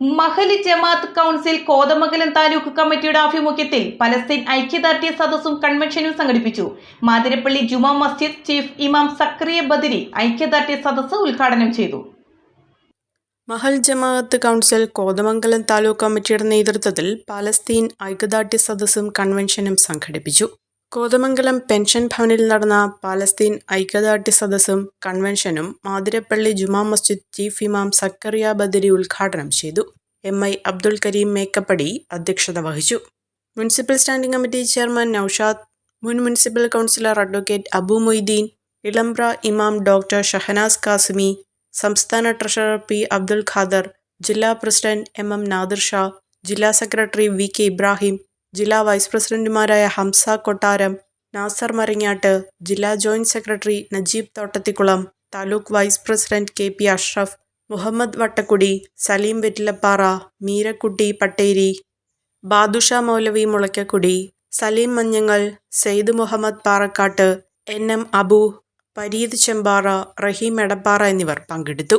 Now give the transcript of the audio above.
മഹലി ജമാഅത്ത് കൗൺസിൽ കോതമംഗലം താലൂക്ക് കമ്മിറ്റിയുടെ ആഭിമുഖ്യത്തിൽ പലസ്തീൻ ഐക്യദാർഢ്യ സദസ്സും കൺവെൻഷനും സംഘടിപ്പിച്ചു. മാതിരപ്പള്ളി ജുമാ മസ്ജിദ് ചീഫ് ഇമാം സക്രിയ ബദിരി ഐക്യദാർഢ്യ സദസ്സ് ഉദ്ഘാടനം ചെയ്തു. മഹൽ ജമാഅത്ത് കൗൺസിൽ കോതമംഗലം താലൂക്ക് കമ്മിറ്റിയുടെ നേതൃത്വത്തിൽ പലസ്തീൻ ഐക്യദാർഢ്യ സദസ്സും കൺവെൻഷനും സംഘടിപ്പിച്ചു. കോതമംഗലം പെൻഷൻ ഭവനിൽ നടന്ന പാലസ്തീൻ ഐക്യദാർഢ്യ സദസ്സും കൺവെൻഷനും മാതിരപ്പള്ളി ജുമാ മസ്ജിദ് ചീഫ് ഇമാം സക്കറിയ ബദരി ഉദ്ഘാടനം ചെയ്തു. എം ഐ അബ്ദുൽ കരീം മേക്കപ്പടി അധ്യക്ഷത വഹിച്ചു. Municipal standing committee chairman Noushad മുൻ municipal councillor advocate Abu Moideen Elambra ഇമാം ഡോക്ടർ ഷഹനാസ് കാസിമി സംസ്ഥാന ട്രഷറർ പി അബ്ദുൽ ഖാദർ ജില്ലാ president M M Nadir Shah ജില്ലാ സെക്രട്ടറി വി കെ ഇബ്രാഹിം ജില്ലാ വൈസ് പ്രസിഡന്റുമാരായ ഹംസ കൊട്ടാരം നാസർ മരങ്ങാട്ട് ജില്ലാ joint secretary Najeeb Thottathikulam taluk vice president K P Ashraf Muhammad Vattakkudi Saleem Vettilappara Meerakutty Patteri Badusha Moulavi Mulakkakudi Saleem മഞ്ഞങ്ങൾ Syed Muhammad Parakkattu N M Abu Pareed Chembara Raheem Edappara എന്നിവർ പങ്കെടുത്തു.